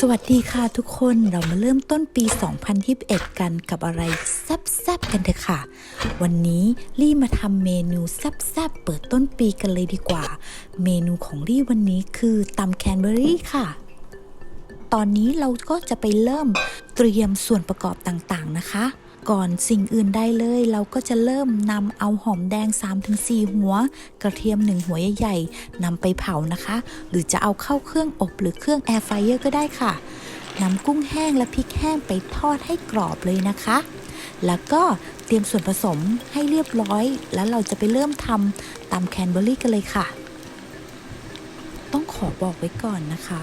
สวัสดีค่ะทุกคนเรามาเริ่มต้นปี 2021 กันกับอะไรแซ่บๆกันเถอะค่ะ วันนี้ลี่มาทำเมนูแซ่บๆเปิดต้นปีกันเลยดีกว่า เมนูของลี่วันนี้คือตำแคนเบอรี่ค่ะ ตอนนี้เราก็จะไปเริ่มเตรียมส่วนประกอบต่างๆนะคะ ก่อนสิ่งอื่นใดเลย เราก็จะเริ่มนำเอาหอมแดง 3-4 หัว กระเทียม 1 หัวใหญ่ๆนำไปเผานะคะ หรือจะเอาเข้าเครื่องอบหรือเครื่องแอร์ไฟเออร์ก็ได้ค่ะนำกุ้งแห้งและพริกแห้งไปทอดให้กรอบเลยนะคะ แล้วก็เตรียมส่วนผสมให้เรียบร้อย แล้วเราจะไปเริ่มทำตำแคนเบอรี่กันเลยค่ะ ต้องขอบอกไว้ก่อนนะคะ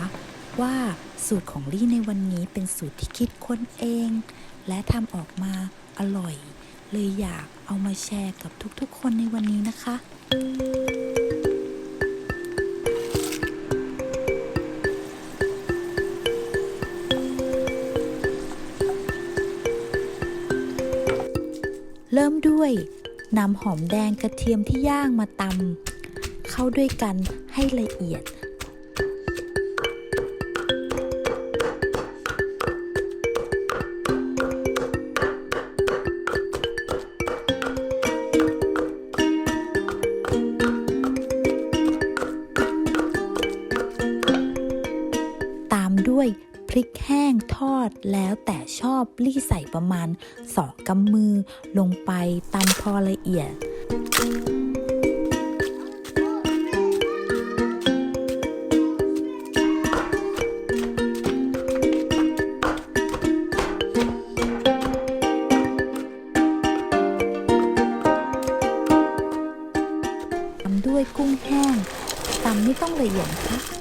ว่าสูตรของลี่ในวันนี้เป็นสูตรที่คิดค้นเอง และทำออกมา อร่อย เลยอยากเอามาแชร์กับทุกๆ คนในวันนี้นะคะ เริ่มด้วยนำหอมแดงกระเทียมที่ย่างมาตำเข้าด้วยกันให้ละเอียด ด้วยพริกแห้งทอดแล้วแต่ชอบรี่ใส่ประมาณสองกำมือลงไปตำพอละเอียดตามด้วยกุ้งแห้งตำไม่ต้องละเอียดนะคะ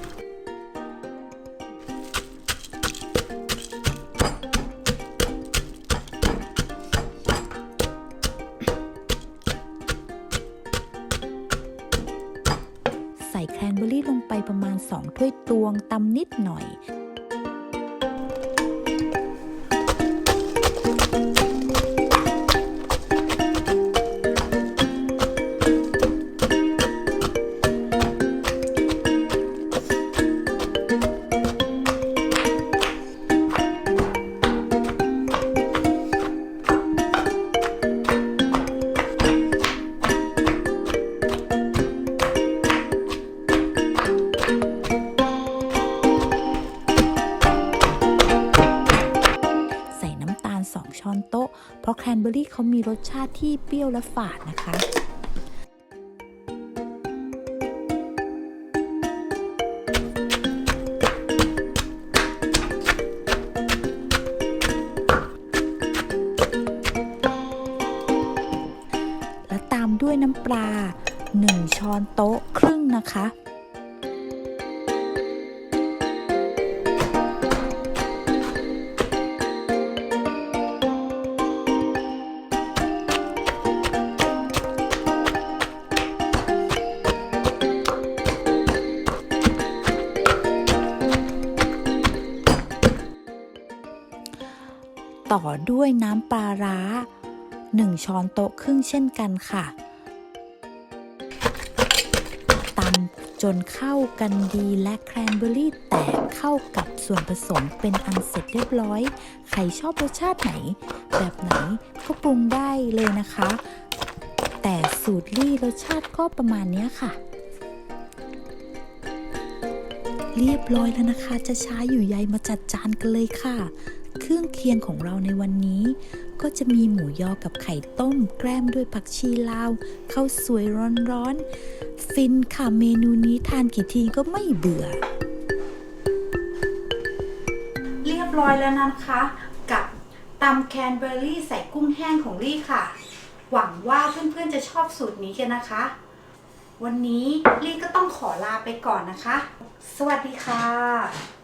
แครนเบอร์รี่ลงไปประมาณ 2 ถ้วยตวงตำนิดหน่อย 2 ช้อนโต๊ะ เพราะแครนเบอร์รี่เขามีรสชาติที่เปรี้ยวและฝาดนะคะและตามด้วยน้ำปลา 1 ช้อนโต๊ะครึ่งนะคะ ต่อด้วยน้ำปลาร้า 1 ช้อนโต๊ะครึ่งเช่นกันค่ะตำจนเข้ากันดีและแครนเบอร์รี่แตกเข้ากับส่วนผสมเป็นอันเสร็จเรียบร้อย ใครชอบรสชาติไหน แบบไหนก็ปรุงได้เลยนะคะ แต่สูตรลี่รสชาติก็ประมาณนี้ค่ะเรียบร้อยแล้วนะคะ จะช้าอยู่ใยมาจัดจานกันเลยค่ะ รื่องเคียงของเราในวันนี้ ก็จะมีหมูยอกับไข่ต้ม แกล้มด้วยผักชีลาวข้าวสวยร้อนๆ ฟินค่ะเมนูนี้ทานกี่ทีก็ไม่เบื่อ เรียบร้อยแล้วนะคะ กับตำแคนเบอร์รี่ใส่กุ้งแห้งของลี่ค่ะ หวังว่าเพื่อนๆจะชอบสูตรนี้กันนะคะ วันนี้ลี่ก็ต้องขอลาไปก่อนนะคะ สวัสดีค่ะ